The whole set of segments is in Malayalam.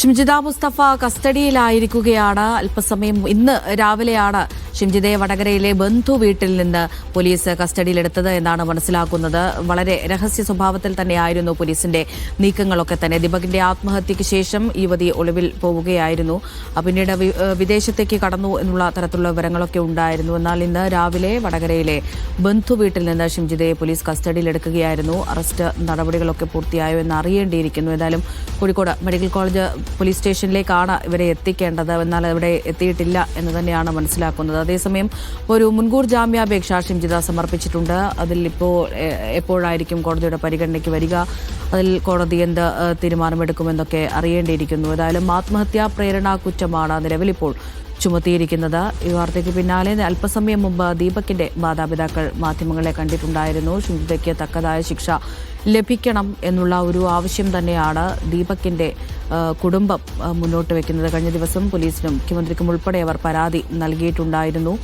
ഷിംജിത മുസ്തഫ കസ്റ്റഡിയിലായിരിക്കുകയാണ്. അല്പസമയം ഇന്ന് രാവിലെയാണ് ഷിംജിതയെ വടകരയിലെ ബന്ധു വീട്ടിൽ നിന്ന് പോലീസ് കസ്റ്റഡിയിലെടുത്തത് എന്നാണ് മനസ്സിലാക്കുന്നത്. വളരെ രഹസ്യ സ്വഭാവത്തിൽ തന്നെയായിരുന്നു പോലീസിന്റെ നീക്കങ്ങളൊക്കെ തന്നെ. ദീപകിന്റെ ആത്മഹത്യയ്ക്ക് ശേഷം യുവതി ഒളിവിൽ പോവുകയായിരുന്നു. പിന്നീട് വിദേശത്തേക്ക് കടന്നു എന്നുള്ള തരത്തിലുള്ള വിവരങ്ങളൊക്കെ ഉണ്ടായിരുന്നു. എന്നാൽ ഇന്ന് രാവിലെ വടകരയിലെ ബന്ധു വീട്ടിൽ നിന്ന് ഷിംജിതയെ പോലീസ് കസ്റ്റഡിയിലെടുക്കുകയായിരുന്നു. അറസ്റ്റ് നടപടികളൊക്കെ പൂർത്തിയായോ എന്ന് അറിയേണ്ടിയിരിക്കുന്നു. ഏതായാലും കോഴിക്കോട് മെഡിക്കൽ കോളേജ് പോലീസ് സ്റ്റേഷനിലേക്കാണ് ഇവരെ എത്തിക്കേണ്ടത്. എന്നാൽ ഇവിടെ എത്തിയിട്ടില്ല എന്ന് തന്നെയാണ് മനസ്സിലാക്കുന്നത്. അതേസമയം ഒരു മുൻകൂർ ജാമ്യാപേക്ഷ ഷിംജിത സമർപ്പിച്ചിട്ടുണ്ട്. അതിൽ ഇപ്പോൾ എപ്പോഴായിരിക്കും കോടതിയുടെ പരിഗണനയ്ക്ക് വരിക? അതിൽ കോടതി എന്ത് തീരുമാനമെടുക്കുമെന്നൊക്കെ അറിയേണ്ടിയിരിക്കുന്നു. ഏതായാലും ആത്മഹത്യാ പ്രേരണാ കുറ്റമാണ് നിലവിലിപ്പോൾ ചുമത്തിയിരിക്കുന്നത്. ഈ വാർത്തയ്ക്ക് പിന്നാലെ അല്പസമയം മുമ്പ് ദീപകിന്റെ മാതാപിതാക്കൾ മാധ്യമങ്ങളെ കണ്ടിട്ടുണ്ടായിരുന്നു. ഷിംജിതയ്ക്ക് തക്കതായ ശിക്ഷ ലഭിക്കണം എന്നുള്ള ഒരു ആവശ്യം തന്നെയാണ് ദീപകിന്റെ കുടുംബം മുന്നോട്ട് വെക്കുന്നത്. കഴിഞ്ഞ ദിവസം പോലീസിനും മുഖ്യമന്ത്രിക്കും ഉൾപ്പെടെ അവർ പരാതി നൽകിയിട്ടുണ്ടായിരുന്നു.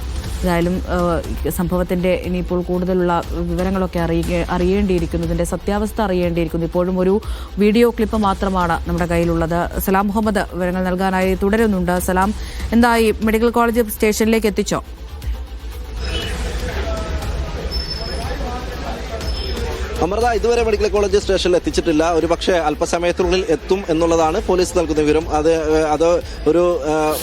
ആ, സംഭവത്തിന്റെ ഇനിയിപ്പോൾ കൂടുതലുള്ള വിവരങ്ങളൊക്കെ അറിയ അറിയേണ്ടിയിരിക്കുന്നു ഇതിന്റെ സത്യാവസ്ഥ അറിയേണ്ടിയിരിക്കുന്നു. ഇപ്പോഴും ഒരു വീഡിയോ ക്ലിപ്പ് മാത്രമാണ് നമ്മുടെ കയ്യിലുള്ളത്. സലാം മുഹമ്മദ് വിവരങ്ങൾ നൽകാനായി തുടരുന്നുണ്ട്. സലാം എന്തായി? മെഡിക്കൽ കോളേജ് സ്റ്റേഷനിലേക്ക് എത്തിച്ചോ? അമൃത ഇതുവരെ മെഡിക്കൽ കോളേജ് സ്റ്റേഷനിൽ എത്തിച്ചിട്ടില്ല. ഒരു പക്ഷേ അല്പസമയത്തിനുള്ളിൽ എത്തും എന്നുള്ളതാണ് പോലീസ് നൽകുന്ന വിവരം. അത് അത് ഒരു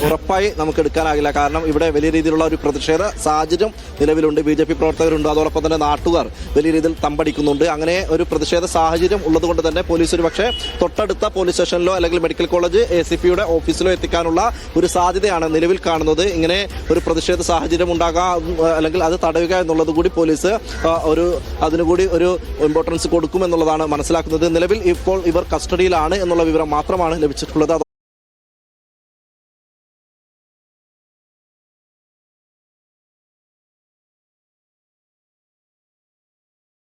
ഉറപ്പായി നമുക്ക് എടുക്കാനാകില്ല. കാരണം ഇവിടെ വലിയ രീതിയിലുള്ള ഒരു പ്രതിഷേധ സാഹചര്യം നിലവിലുണ്ട്. ബി ജെ പി പ്രവർത്തകരുണ്ട്. അതോടൊപ്പം തന്നെ നാട്ടുകാർ വലിയ രീതിയിൽ തമ്പടിക്കുന്നുണ്ട്. അങ്ങനെ ഒരു പ്രതിഷേധ സാഹചര്യം ഉള്ളതുകൊണ്ട് തന്നെ പോലീസ് ഒരു പക്ഷേ തൊട്ടടുത്ത പോലീസ് സ്റ്റേഷനിലോ അല്ലെങ്കിൽ മെഡിക്കൽ കോളേജ് എ സി പിയുടെ ഓഫീസിലോ എത്തിക്കാനുള്ള ഒരു സാധ്യതയാണ് നിലവിൽ കാണുന്നത്. ഇങ്ങനെ ഒരു പ്രതിഷേധ സാഹചര്യം ഉണ്ടാകാം അല്ലെങ്കിൽ അത് തടയുക എന്നുള്ളത് കൂടി പോലീസ് ഒരു അതിനുകൂടി ഒരു ഇമ്പോർട്ടൻസ് കൊടുക്കും എന്നുള്ളതാണ് മനസ്സിലാക്കുന്നത്. നിലവിൽ ഇപ്പോൾ ഇവർ കസ്റ്റഡിയിലാണ് എന്നുള്ള വിവരം മാത്രമാണ് ലഭിച്ചിട്ടുള്ളത്.